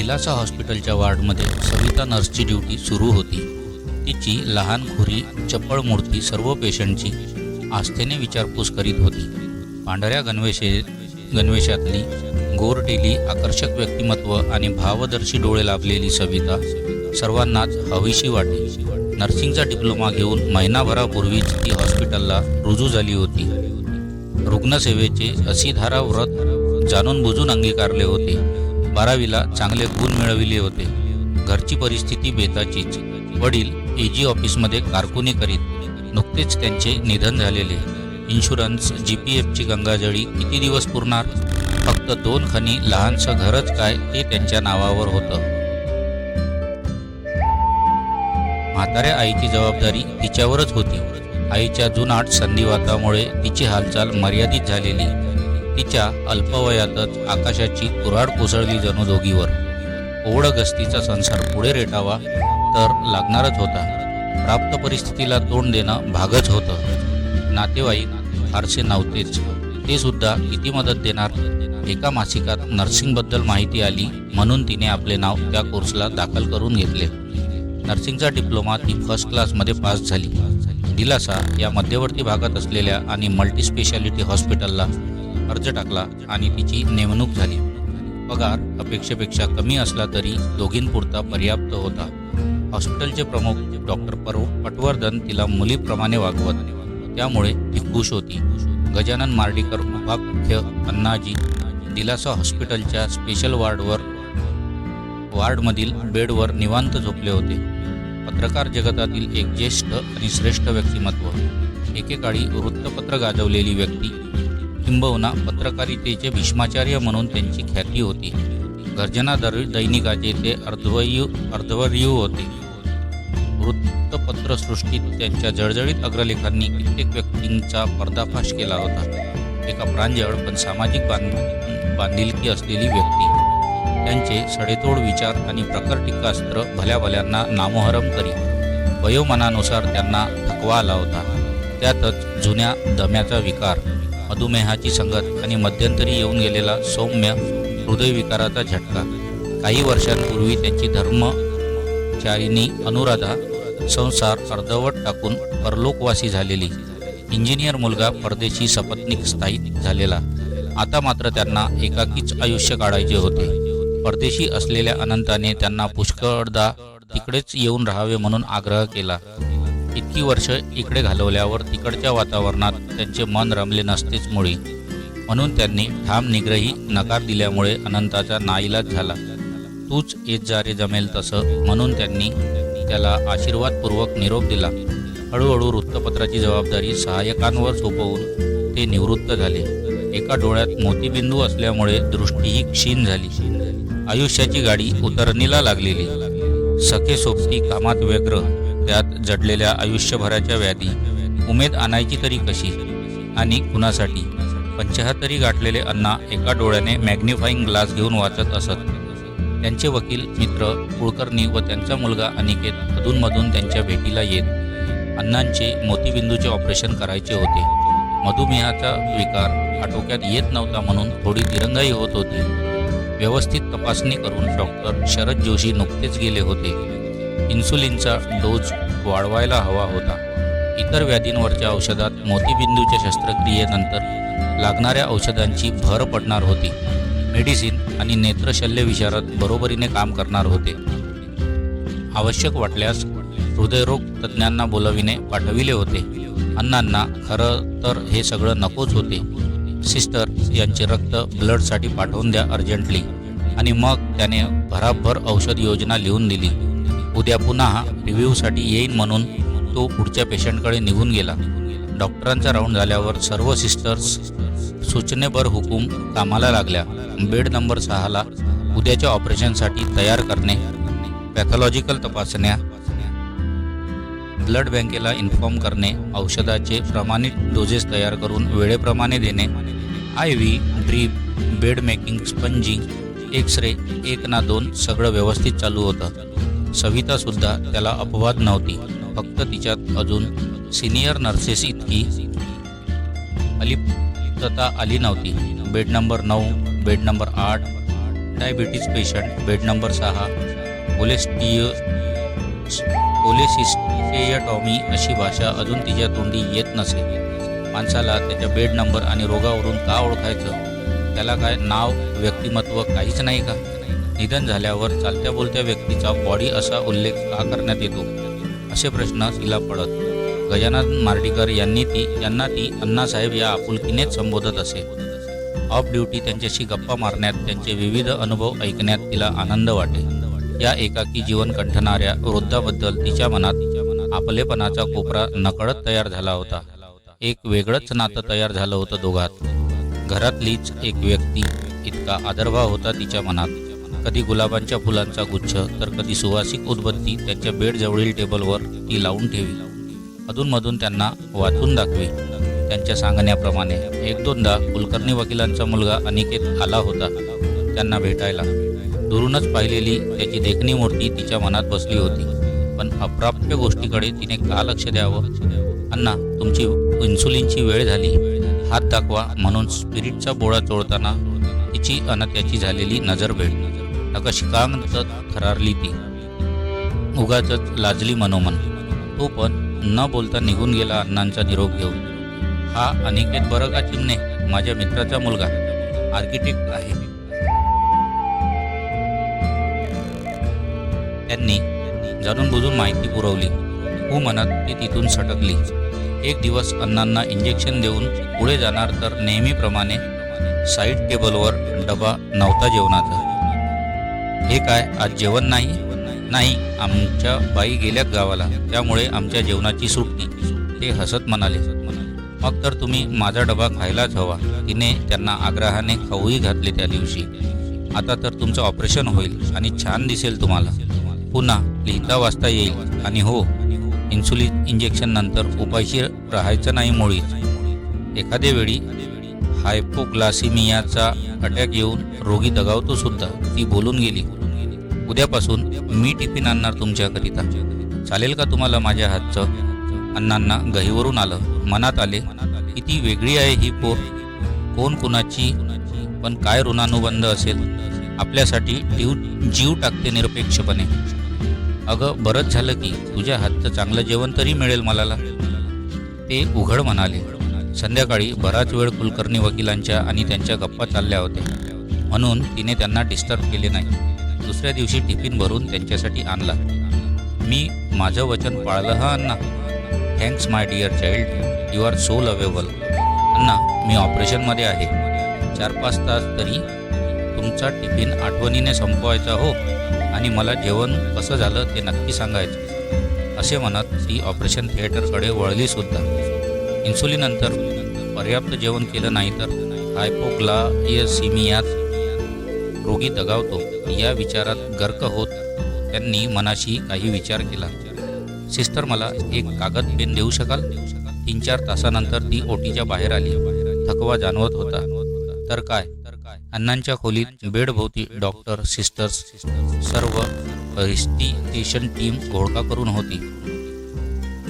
दिलासा हॉस्पिटलच्या वार्डमध्ये सविता नर्सची ड्युटी सुरू होती. तिची लहान खुरी चपळ मूर्ती सर्व पेशंटची आस्थेने विचारपूस करीत होती. पांढऱ्या गणवेशे गणवेशातली गोरटेली आकर्षक व्यक्तिमत्व आणि भावदर्शी डोळे लाभलेली सविता सर्वांनाच हवीशी वाटे. नर्सिंगचा डिप्लोमा घेऊन महिनाभरापूर्वीच ती हॉस्पिटलला रुजू झाली होती. रुग्णसेवेचे असीधारा व्रत जाणून बुजून अंगीकारले होते. बारावीला चांगले गुण मिळविले होते. घरची परिस्थिती बेताचीच. वडील ए जी ऑफिसमध्ये कारकुनी करीत नुकतेच त्यांचे निधन झालेले. इन्शुरन्स जी पी एफची गंगाजळी किती दिवस पुरणार? फक्त दोन खणी लहानसं घरच काय ते त्यांच्या नावावर होतं. म्हाताऱ्या आईची जबाबदारी तिच्यावरच होती. आईच्या जुनाट संधिवातामुळे तिची हालचाल मर्यादित झालेली. तिच्या अल्पवयातच आकाशाची कुऱ्हाड कोसळली जणू दोघीवर ओढ गस्तीचा संसार पुढे रेटावा तर लागणारच होता. प्राप्त परिस्थितीला तोंड देणं भागच होतं. नातेवाईक फारसे नव्हतेच. ते सुद्धा किती मदत देणार? एका मासिकात नर्सिंगबद्दल माहिती आली म्हणून तिने आपले नाव त्या कोर्सला दाखल करून घेतले. नर्सिंगचा डिप्लोमा ती फर्स्ट क्लासमध्ये पास झाली. दिलासा या मध्यवर्ती भागात असलेल्या आणि मल्टी स्पेशालिटी हॉस्पिटलला अर्ज टाकला आणि तिची नेमणूक झाली. पगार अपेक्षेपेक्षा कमी असला तरी दोघींपुरता पर्याप्त होता. हॉस्पिटलचे प्रमुख डॉक्टर परो पटवर्धन तिला मुलीप्रमाणे वागवत. त्यामुळे ती खुश होती. गजानन मार्डीकर उपाख्य अण्णाजी दिलासा हॉस्पिटलच्या स्पेशल वार्डवर वार्डमधील बेडवर निवांत झोपले होते. पत्रकार जगतातील एक ज्येष्ठ आणि श्रेष्ठ व्यक्तिमत्व. एकेकाळी वृत्तपत्र गाजवलेली व्यक्ती किंबहुना पत्रकारितेचे भीष्माचार्य म्हणून त्यांची ख्याती होती. गर्जना दर दैनिकाचे ते अर्धवयू अर्धवर्यू होते. वृत्तपत्रसृष्टीत त्यांच्या जळजळीत अग्रलेखांनी कित्येक व्यक्तींचा पर्दाफाश केला होता. एका प्रांजळ पण सामाजिक बांध बांधिलकी असलेली व्यक्ती. त्यांचे सडेतोड विचार आणि प्रखर टीकास्त्र भल्या भल्यांना नामोहरम करी वयोमानानुसार त्यांना थकवा आला होता. त्यातच जुन्या दम्याचा विकार मधुमेहाची संगत आणि मध्यंतरी येऊन गेलेला सौम्य हृदयविकाराचा झटका. काही वर्षांपूर्वी त्यांची धर्मचारिणी अनुराधा संसार अर्धवट टाकून परलोकवासी झालेली. इंजिनियर मुलगा परदेशी सपत्नीक स्थायिक झालेला. आता मात्र त्यांना एकाकीच आयुष्य काढायचे होते. परदेशी असलेल्या अनंताने त्यांना पुष्कळदा तिकडेच येऊन राहावे म्हणून आग्रह केला. इतकी वर्ष इकडे घालवल्यावर तिकडच्या वातावरणात त्यांचे मन रमले नसतेच मुळी. म्हणून त्यांनी ठाम निग्रही नकार दिल्यामुळे अनंताचा नाईलाज झाला. तूच येत जा रे जमेल तसं म्हणून त्यांनी त्याला आशीर्वादपूर्वक निरोप दिला. हळूहळू वृत्तपत्राची जबाबदारी सहाय्यकांवर सोपवून ते निवृत्त झाले. एका डोळ्यात मोतीबिंदू असल्यामुळे दृष्टीही क्षीण झाली. आयुष्याची गाडी उतरणीला लागलेली. सखे सोबती कामात व्यग्र. त्यात जडलेल्या आयुष्यभराच्या व्याधी उमेद आणायची तरी कशी? आणि कुणासाठी? पंचाहत्तरी गाठलेले अण्णा एका डोळ्याने मॅग्निफाईंग ग्लास घेऊन वाचत असत. त्यांचे वकील मित्र कुळकर्णी व त्यांचा मुलगा अनिकेत अधूनमधून त्यांच्या भेटीला येत अण्णांचे मोतीबिंदूचे ऑपरेशन करायचे होते. मधुमेहाचा विकार आटोक्यात येत नव्हता म्हणून थोडी दिरंगाई होत होती. व्यवस्थित तपासणी करून डॉक्टर शरद जोशी नुकतेच गेले होते. इन्सुलिनचा डोज वाढवायला हवा होता. इतर व्याधींवरच्या औषधात मोतीबिंदूच्या शस्त्रक्रियेनंतर लागणाऱ्या औषधांची भर पडणार होती. मेडिसिन आणि नेत्रशल्यविचारात बरोबरीने काम करणार होते. आवश्यक वाटल्यास हृदयरोग तज्ज्ञांना बोलविणे पाठविले होते. अण्णांना खरं तर हे सगळं नकोच होते. सिस्टर यांचे रक्त ब्लडसाठी पाठवून द्या अर्जंटली. आणि मग त्याने भराभर औषध योजना लिहून दिली. उद्या पुन्हा रिव्ह्यूसाठी येईन म्हणून तो पुढच्या पेशंटकडे निघून गेला. डॉक्टरांचा राऊंड झाल्यावर सर्व सिस्टर्स सूचनेभर हुकूम कामाला लागल्या. बेड नंबर सहाला उद्याच्या ऑपरेशनसाठी तयार करणे पॅथॉलॉजिकल तपासण्या ब्लड बँकेला इन्फॉर्म करणे औषधाचे प्रमाणित डोजेस तयार करून वेळेप्रमाणे देणे I V drip bed making sponging X ray एक ना दोन सगळं व्यवस्थित चालू होतं. सवितासुद्धा त्याला अपवाद नव्हती. फक्त तिच्यात अजून सिनियर नर्सेस इतकी अलिप्तता आली नव्हती. बेड नंबर नऊ बेड नंबर आठ डायबिटीज पेशंट बेड नंबर सहा कोलेस्टिय कोलेसिस्टेयटॉमी अशी भाषा अजून तिच्या तोंडी येत नसे. माणसाला त्याच्या बेड नंबर आणि रोगावरून का ओळखायचं? त्याला काय नाव व्यक्तिमत्व काहीच नाही का? निधन झाल्यावर चालत्या बोलत्या व्यक्तीचा बॉडी असा उल्लेख का करण्यात येतो? असे प्रश्न तिला पडत. गजानन मार्डीकर यांनी ती यांना ती अण्णासाहेब या आपुलकीनेच संबोधत असे. ऑफ ड्युटी त्यांच्याशी गप्पा मारण्यात त्यांचे विविध अनुभव ऐकण्यात तिला आनंद वाटे. या एकाकी जीवन कंठणाऱ्या वृद्धाबद्दल तिच्या मनात आपलेपणाचा कोपरा नकळत तयार झाला होता. एक वेगळंच नातं तयार झालं होतं दोघात. घरातलीच एक व्यक्ती इतका आदरभाव होता तिच्या मनात. कधी गुलाबांच्या फुलांचा गुच्छ तर कधी सुवासिक उदबत्ती त्यांच्या बेडजवळील टेबलवर ती लावून ठेवी. अधूनमधून त्यांना वाचून दाखवी. त्यांच्या सांगण्याप्रमाणे एक दोनदा कुलकर्णी वकिलांचा मुलगा अनिकेत आला होता. त्यांना भेटायला. दुरूनच पाहिलेली त्याची देखणी मूर्ती तिच्या मनात बसली होती. पण अप्राप्य गोष्टीकडे तिने का लक्ष द्यावं? अण्णा तुमची इन्सुलिनची वेळ झाली. हात दाखवा म्हणून स्पिरिटचा बोळा चोळताना तिची अन त्याची झालेली नजर भेट नकशिकांत थरारली ती. उगाच लाजली मनोमन. तो पण न बोलता निघून गेला अण्णांचा निरोप घेऊन. हा अनिकेत बरं का चिमणे? माझ्या मित्राचा मुलगा. आर्किटेक्ट आहे. त्यांनी जाणून बुजून माहिती पुरवली. हो म्हणत ती तिथून सटकली. एक दिवस अण्णांना इंजेक्शन देऊन पुढे जाणार तर नेहमीप्रमाणे साईड टेबलवर डबा नव्हता जेवणाचा. हे काय? आज जेवण नाही? नाही आमच्या बाई गेल्यात गावाला. त्यामुळे आमच्या जेवणाची सुटणी ते हसत म्हणाले मग तर तुम्ही माझा डबा खायलाच हवा. तिने त्यांना आग्रहाने खाऊही घातले त्या दिवशी. आता तर तुमचं ऑपरेशन होईल आणि छान दिसेल तुम्हाला. पुन्हा लिहिता वाचता येईल. आणि हो इन्सुलिन इंजेक्शन नंतर उपायशीर राहायचं नाही मुळीच. एखाद्या वेळी हायपोग्लासिमियाचा अटॅक येऊन रोगी दगावतो सुद्धा. ती बोलून गेली. उद्यापासून मी टिफिन आणणार तुमच्याकरिता. चालेल का तुम्हाला माझ्या हातचं? अण्णांना गहीवरून आलं. मनात आले किती वेगळी आहे ही पोर. कोण कुणाची? पण काय ऋणानुबंध असेल? आपल्यासाठी जीव जीव टाकते निरपेक्षपणे. अगं बरंच झालं की तुझ्या हातचं चांगलं जेवण तरी मिळेल मला ते उघड म्हणाले. संध्याकाळी बराच वेळ कुलकर्णी वकिलांच्या आणि त्यांच्या गप्पा चालल्या होत्या. म्हणून तिने त्यांना डिस्टर्ब केले नाही. दुसऱ्या दिवशी टिफिन भरून त्यांच्यासाठी आणला. मी माझं वचन पाळलं हा Anna. Thanks my dear child you are so lovable Anna मी ऑपरेशनमध्ये आहे. चार पाच तास तरी तुमचा टिफिन आठवणीने संपवायचा हो आणि मला जेवण कसं झालं ते नक्की सांगायचं. असे म्हणत ती ऑपरेशन थिएटरकडे वळली सुद्धा. इन्सुलिनंतर पर्याप्त जेवण केलं नाही तर हायपोग्लायसिमियात रोगी दगावतो. या विचारात गर्क होत त्यांनी मनाशी काही विचार केला. सिस्टर मला एक कागद पेन देऊ शकाल? तीन चार तासानंतर ती ओटीच्या बाहेर आली. थकवा जाणवत होता. तर काय? अण्णांच्या खोलीत बेडभोवती डॉक्टर सिस्टर्स सर्व रिस्टिटेशन टीम घोळका करून होती.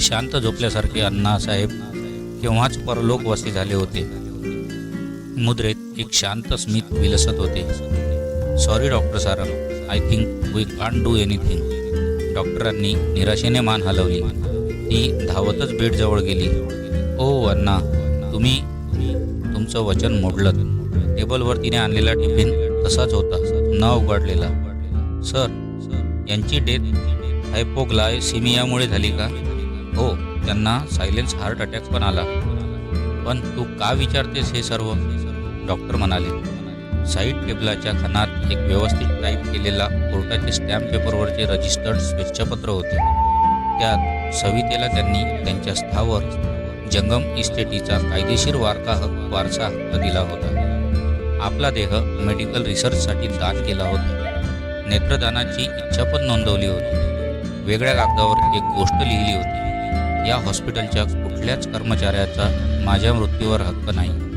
शांत झोपल्यासारखे अण्णासाहेब केव्हाच परलोकवासी झाले होते. मुद्रेत एक शांत स्मित विलसत होते. Sorry doctor Sarang I think we can do anything डॉक्टरांनी निराशेने मान हलवली. ती धावतच बेडजवळ गेली. ओ अण्णा तुम्ही तुमचं वचन मोडलं. टेबलवर तिने आणलेला टिफिन तसाच होता. न उघडलेला. सर यांची डेथ हायपोग्लायसिमियामुळे झाली का? हो त्यांना सायलेन्स हार्ट अटॅक पण आला. पण तू का विचारतेस हे सर्व? डॉक्टर म्हणाले. साईड टेबलाच्या खानात एक व्यवस्थित टाईप केलेला कोर्टाचे स्टॅम्प पेपरवरचे रजिस्टर्ड स्वेच्छापत्र होते. त्यात सवितेला त्यांनी त्यांच्या स्थावर जंगम इस्टेटीचा कायदेशीर वारका हक्क वारसा हक्क दिला होता. आपला देह मेडिकल रिसर्चसाठी दान केला होता. नेत्रदानाची इच्छा पण नोंदवली होती. वेगळ्या कागदावर एक गोष्ट लिहिली होती. या हॉस्पिटलच्या कुठल्याच कर्मचाऱ्याचा माझ्या मृत्यूवर हक्क नाही.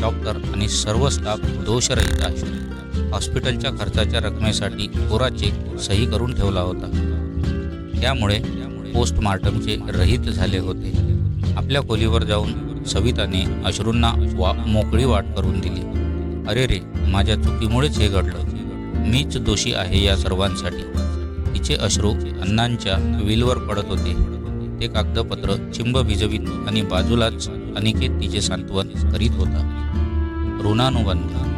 डॉक्टर आणि सर्व स्टाफ दोषरहित आहे हॉस्पिटलच्या खर्चाच्या रकमेसाठी कोरा चेक सही करून ठेवला होता. त्यामुळे पोस्टमार्टमचे रहित झाले होते. आपल्या खोलीवर जाऊन सविताने अश्रूंना वा मोकळी वाट करून दिली. अरे रे माझ्या चुकीमुळेच हे घडलं. मीच दोषी आहे या सर्वांसाठी. तिचे अश्रू अण्णांच्या विलवर पडत होते. ते कागदपत्र चिंब भिजवीत आणि बाजूलाच अनिकेत तिचे सांत्वन करीत होता. ऋणानुबंध